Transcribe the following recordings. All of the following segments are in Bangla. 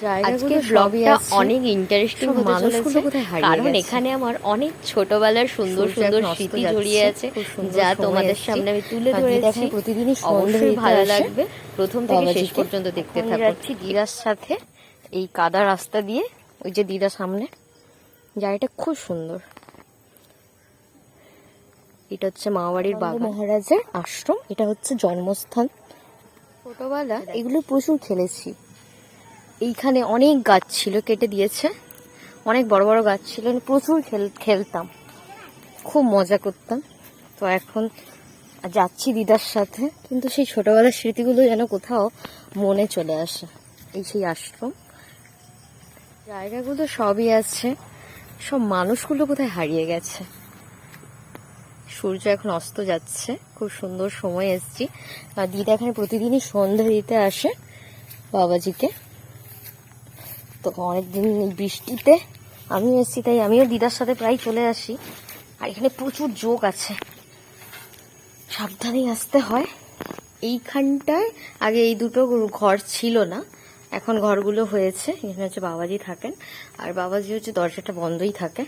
সবই ব্লগটা অনেক ইন্টারেস্টিং হতে চলেছে কারণ এখানে আমার অনেক ছোটবেলার সুন্দর সুন্দর স্মৃতি জড়িয়ে আছে যা তোমাদের সামনে আমি তুলে ধরেছি। প্রতিদিনই অবশ্যই ভালো লাগবে। প্রথম থেকে শেষ পর্যন্ত দেখতে এখন থাকো। যাচ্ছি দিদার সাথে এই কাদা রাস্তা দিয়ে ওই যে দিদা সামনে। জায়গাটা খুব সুন্দর। এটা হচ্ছে মাওয়াড়ির বাবা মহারাজের আশ্রম। এটা হচ্ছে জন্মস্থান। ছোটবেলা এগুলো প্রচুর খেলেছি। এইখানে অনেক গাছ ছিল, কেটে দিয়েছে। অনেক বড় বড় গাছ ছিল প্রচুর খেল, খেলতাম। খুব মজা করতাম। তো এখন যাচ্ছি দিদার সাথে, কিন্তু সেই ছোটবেলার স্মৃতিগুলো যেন কোথাও মনে চলে আসে। এই সেই আশ্রম। জায়গাগুলো সবই আছে। সব মানুষগুলো কোথায় হারিয়ে গেছে। সূর্য এখন অস্ত যাচ্ছে। খুব সুন্দর সময় এসছি। আর দিদা এখানে প্রতিদিনই সন্ধ্যা দিতে আসে বাবাজিকে। তো অনেকদিন বৃষ্টিতে আমিও এসেছি, তাই আমিও দিদার সাথে প্রায় চলে আসি। আর এখানে প্রচুর যোগ আছে। সাবধানেই আসতে হয়। এইখানটায় আগে এই দুটো ঘর ছিল না, এখন ঘরগুলো হয়েছে। এখানে হচ্ছে বাবাজি থাকেন। আর বাবাজি হচ্ছে দরজাটা বন্ধই থাকে।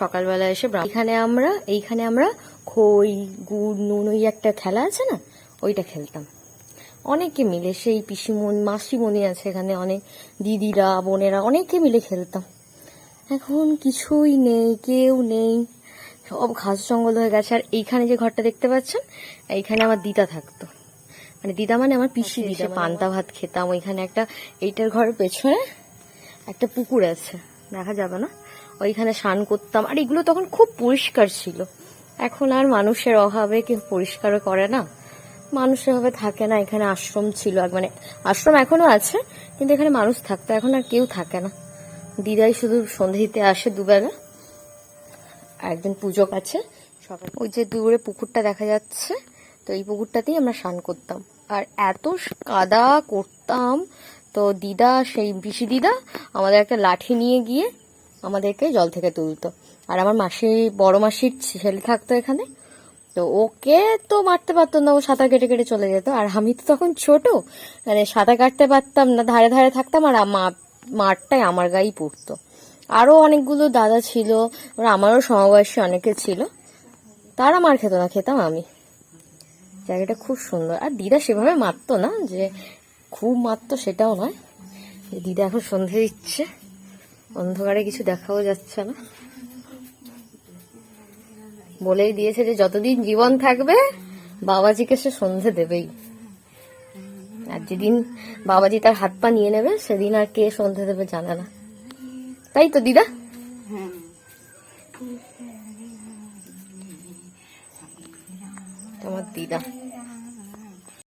সকালবেলা এসে এখানে আমরা, এইখানে আমরা খই, গুড়, নুন, ওই একটা খেলা আছে না? ওইটা খেলতাম। অনেকে মিলে সেই পিসিমন মাসিমণি আছে এখানে অনেক দিদিরা বোনেরা অনেকে মিলে খেলতাম। এখন কিছুই নেই কেউ নেই। সব ঘাস জঙ্গল হয়ে গেছে। আর এইখানে যে ঘরটা দেখতে পাচ্ছেন এইখানে আমার দিদা থাকতো। মানে দিদা মানে আমার পিসি দিদা পান্তা ভাত খেতাম। ওইখানে একটা এইটার ঘরের পেছনে একটা পুকুর আছে। দেখা যাবে না? ওইখানে স্নান করতাম। আর এগুলো তখন খুব পরিষ্কার ছিল। এখন আর মানুষের অভাবে কেউ পরিষ্কারও করে না। মানুষ এভাবে থাকে না, এখানে আশ্রম ছিল মানে আশ্রম এখনও আছে, কিন্তু এখানে মানুষ থাকতো, এখন আর কেউ থাকে না। দিদাই শুধু সন্ধে আসে দুবেলা আর একজন পূজক আছে সকাল। ওই যে দূরে পুকুরটা দেখা যাচ্ছে, তো এই পুকুরটাতেই আমরা স্নান করতাম। আর এত কাদা করতাম, তো দিদা, সেই পিসি দিদা আমাদের একটা লাঠি নিয়ে গিয়ে আমাদেরকে জল থেকে তুলতো। আর আমার মাসি, বড় মাসির ছেলে থাকতো এখানে তো ওকে তো মারতে পারতো না, ও সাঁতার কেটে কেটে চলে যেত। আর আমি তো তখন ছোট মানে সাঁতার কাটতে পারতাম না, ধারে ধারে থাকতাম আর মা- মারটাই আমার গায়েই পড়তো। আরও অনেকগুলো দাদা ছিল, ওরা আমারও সমবয়সী অনেকে ছিল। তারা মার খেত না, খেতাম আমি। জায়গাটা খুব সুন্দর। আর দিদা সেভাবে মারতো না, যে খুব মারতো সেটাও নয়। দিদা এখন সন্ধে দিচ্ছে, অন্ধকারে কিছু দেখাও যাচ্ছে না। বলেই দিয়েছে যে যতদিন জীবন থাকবে, বাবাজিকে সে সন্ধে দেবেই। আর যেদিন বাবাজি তার হাত পা নিয়ে নেবে, সেদিন আর কে সন্ধে দেবে জানে না। তাই তো, দিদা? তোমার দিদা।